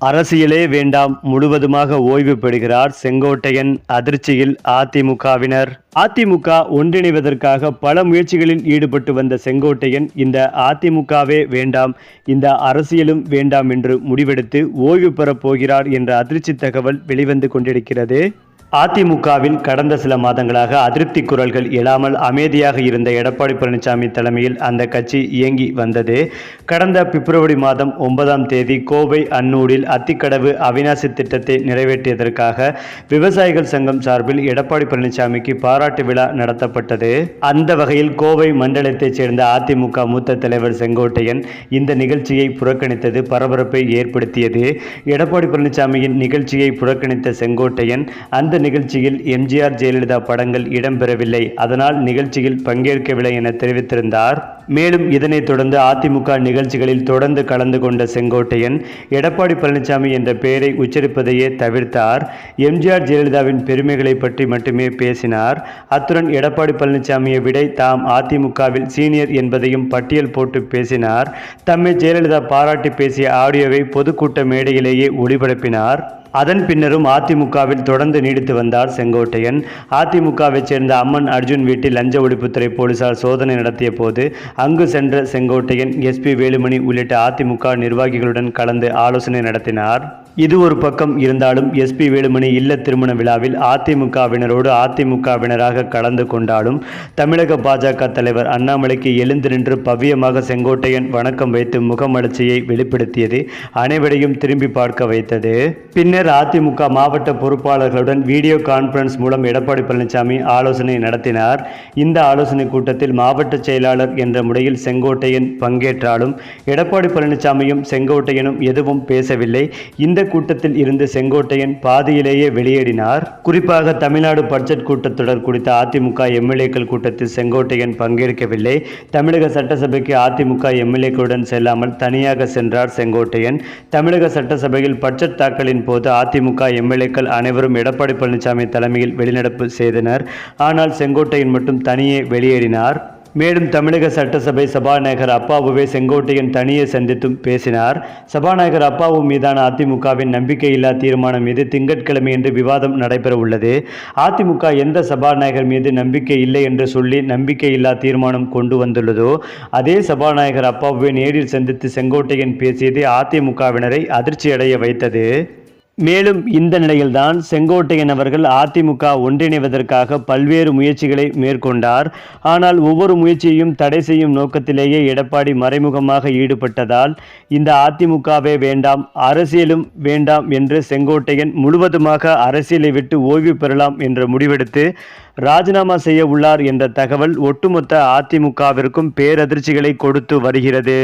அரசியலே வேண்டாம் முழுவதுமாக ஓய்வு பெறுகிறார் செங்கோட்டையன் அதிர்ச்சியில் அதிமுகவினர். அதிமுக ஒன்றிணைவதற்காக பல முயற்சிகளில் ஈடுபட்டு வந்த செங்கோட்டையன் இந்த அதிமுகவே வேண்டாம் இந்த அரசியலும் வேண்டாம் என்று முடிவெடுத்து ஓய்வு பெறப் போகிறார் என்ற அதிர்ச்சி தகவல் வெளிவந்து கொண்டிருக்கிறது. அதிமுகவில் கடந்த சில மாதங்களாக அதிருப்தி குரல்கள் எழாமல் அமைதியாக இருந்த எடப்பாடி பழனிசாமி தலைமையில் அந்த கட்சி இயங்கி வந்தது. கடந்த பிப்ரவரி மாதம் ஒன்பதாம் தேதி கோவை அன்னூரில் அத்திக்கடவு அவிநாசி திட்டத்தை நிறைவேற்றியதற்காக விவசாயிகள் சங்கம் சார்பில் எடப்பாடி பழனிசாமிக்கு பாராட்டு விழா நடத்தப்பட்டது. அந்த வகையில் கோவை மண்டலத்தைச் சேர்ந்த அதிமுக மூத்த தலைவர் செங்கோட்டையன் இந்த நிகழ்ச்சியை புறக்கணித்தது பரபரப்பை ஏற்படுத்தியது. எடப்பாடி பழனிசாமியின் நிகழ்ச்சியை புறக்கணித்த செங்கோட்டையன் அந்த நிகழ்ச்சியில் எம்ஜிஆர் ஜெயலலிதா படங்கள் இடம்பெறவில்லை. அதனால் நிகழ்ச்சியில் பங்கேற்கவில்லை என தெரிவித்திருந்தார். மேலும் இதனைத் தொடர்ந்து அதிமுக நிகழ்ச்சிகளில் தொடர்ந்து கலந்து கொண்ட செங்கோட்டையன் எடப்பாடி பழனிசாமி என்ற பெயரை உச்சரிப்பதையே தவிர்த்தார். எம்ஜிஆர் ஜெயலலிதாவின் பெருமைகளை பற்றி மட்டுமே பேசினார். அத்துடன் எடப்பாடி பழனிசாமியை விட தாம் அதிமுகவில் சீனியர் என்பதையும் பட்டியல் போட்டு பேசினார். தம்மை ஜெயலலிதா பாராட்டி பேசிய ஆடியோவை பொதுக்கூட்ட மேடையிலேயே ஒளிபரப்பினார். அதன் பின்னரும் அதிமுகவில் தொடர்ந்து நீடித்து வந்தார் செங்கோட்டையன். அதிமுகவைச் சேர்ந்த அம்மன் அர்ஜுன் வீட்டில் லஞ்ச ஒழிப்புத்துறை போலீசார் சோதனை நடத்திய போது அங்கு சென்ற செங்கோட்டையன் எஸ்பி வேலுமணி உள்ளிட்ட அதிமுக நிர்வாகிகளுடன் கலந்து ஆலோசனை நடத்தினார். இது ஒரு பக்கம் இருந்தாலும் எஸ்பி வேலுமணி இல்ல திருமண விழாவில் அதிமுகவினரோடு அதிமுகவினராக கலந்து கொண்டாலும் தமிழக பாஜக தலைவர் அண்ணாமலைக்கு எழுந்து நின்று பவ்யமாக செங்கோட்டையன் வணக்கம் வைத்து முகமலர்ச்சியை வெளிப்படுத்தியது அனைவரையும் திரும்பி பார்க்க வைத்தது. பின்னர் அதிமுக மாவட்ட பொறுப்பாளர்களுடன் வீடியோ கான்பரன்ஸ் மூலம் எடப்பாடி பழனிசாமி ஆலோசனை நடத்தினார். இந்த ஆலோசனை கூட்டத்தில் மாவட்ட செயலாளர் என்ற முறையில் செங்கோட்டையன் பங்கேற்றாலும் எடப்பாடி பழனிசாமியும் செங்கோட்டையனும் எதுவும் பேசவில்லை. இந்த கூட்டத்தில் இருந்து செங்கோட்டையன் பாதியிலேயே வெளியேறினார். குறிப்பாக தமிழ்நாடு பட்ஜெட் கூட்டத்தொடர் குறித்த அதிமுக எம்எல்ஏக்கள் கூட்டத்தில் செங்கோட்டையன் பங்கேற்கவில்லை. தமிழக சட்டசபைக்கு அதிமுக எம்எல்ஏக்களுடன் செல்லாமல் தனியாக சென்றார் செங்கோட்டையன். தமிழக சட்டசபையில் பட்ஜெட் தாக்கலின் போது அதிமுக எம்எல்ஏக்கள் அனைவரும் எடப்பாடி பழனிசாமி தலைமையில் வெளிநடப்பு செய்தனர். ஆனால் செங்கோட்டையன் மட்டும் தனியே வெளியேறினார். மேலும் தமிழக சட்டசபை சபாநாயகர் அப்பாவுவை செங்கோட்டையன் தனியே சந்தித்தும் பேசினார். சபாநாயகர் அப்பாவு மீதான அதிமுகவின் நம்பிக்கையில்லா தீர்மானம் மீது திங்கட்கிழமை என்று விவாதம் நடைபெற உள்ளது. அதிமுக எந்த சபாநாயகர் மீது நம்பிக்கை இல்லை என்று சொல்லி நம்பிக்கையில்லா தீர்மானம் கொண்டு வந்துள்ளதோ அதே சபாநாயகர் அப்பாவுவை நேரில் சந்தித்து செங்கோட்டையன் பேசியது அதிமுகவினரை அதிர்ச்சியடைய வைத்தது. மேலும் இந்த நிலையில்தான் செங்கோட்டையன் அவர்கள் அதிமுக ஒன்றிணைவதற்காக பல்வேறு முயற்சிகளை மேற்கொண்டார். ஆனால் ஒவ்வொரு முயற்சியையும் தடை செய்யும் நோக்கத்திலேயே எடப்பாடி மறைமுகமாக ஈடுபட்டதால் இந்த அதிமுகவே வேண்டாம் அரசியலும் வேண்டாம் என்று செங்கோட்டையன் முழுவதுமாக அரசியலை விட்டு ஓய்வு பெறலாம் என்ற முடிவெடுத்து ராஜினாமா செய்ய உள்ளார் என்ற தகவல் ஒட்டுமொத்த அதிமுகவிற்கும் பேரதிர்ச்சிகளை கொடுத்து வருகிறது.